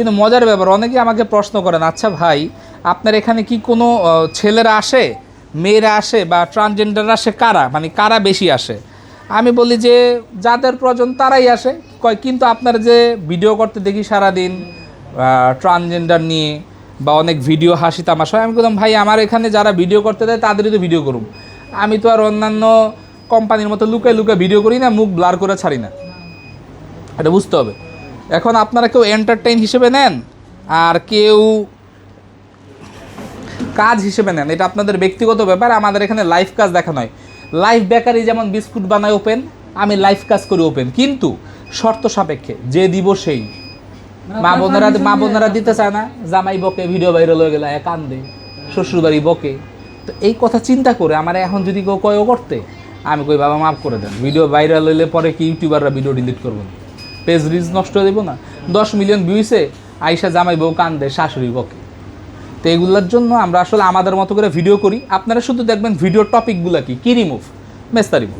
কিন্তু মজার ব্যাপার অনেকে আমাকে প্রশ্ন করেন আচ্ছা ভাই, আপনার এখানে কি কোনো ছেলেরা আসে? মেয়েরা আসে বা ট্রান্সজেন্ডার আসে কারা? মানে কারা বেশি আসে? আমি বলি যে, যাদের প্রয়োজন তারাই আসে। কয়, কিন্তু আপনার যে ভিডিও করতে দেখি সারাদিন ট্রান্সজেন্ডার নিয়ে বা অনেক ভিডিও হাসি তামাশা আমি বললাম, ভাই, আমার এখানে যারা ভিডিও করতে দেয়, তাদেরই তো ভিডিও করুন। আমি তো আর অন্যান্য কোম্পানির মতো লুকায় লুকায় ভিডিও করি না, মুখ ব্লার করে ছাড়ি না। এটা বুঝতে হবে। এখন আপনারা কেউ এন্টারটেইন হিসেবে নেন আর কেউ কাজ হিসেবে নেন এটা আপনাদের ব্যক্তিগত ব্যাপার আমাদের এখানে লাইফ কাজ দেখানো হয় লাইফ বেকারি যেমন বিস্কুট বানায় ওপেন আমি লাইফ কাজ করি ওপেন কিন্তু শর্ত সাপেক্ষে যে দিব সেই। মা বোনেরা মা বোনেরা দিতে চায় না জামাই বকে ভিডিও ভাইরাল হয়ে গেলে কান্দে শ্বশুরবাড়ি বকে। তো এই কথা চিন্তা করে আমার এখন যদি কেউ কয়ও করতে আমি কই বাবা মাফ করে দেন ভিডিও ভাইরাল হইলে পরে কি ইউটিউবাররা ভিডিও ডিলিট করব? না পেজ রিলস নষ্ট হয়ে দেবো না। দশ মিলিয়ন ভিউসে আইসা জামাই বউ কান্দে শাশুড়ি বকে তো এগুলোর জন্য আমরা আসলে আমাদের মতো করে ভিডিও করি। আপনারা শুধু দেখবেন ভিডিও টপিকগুলো কি? কি রিমুভ মেস্তা রিমুভ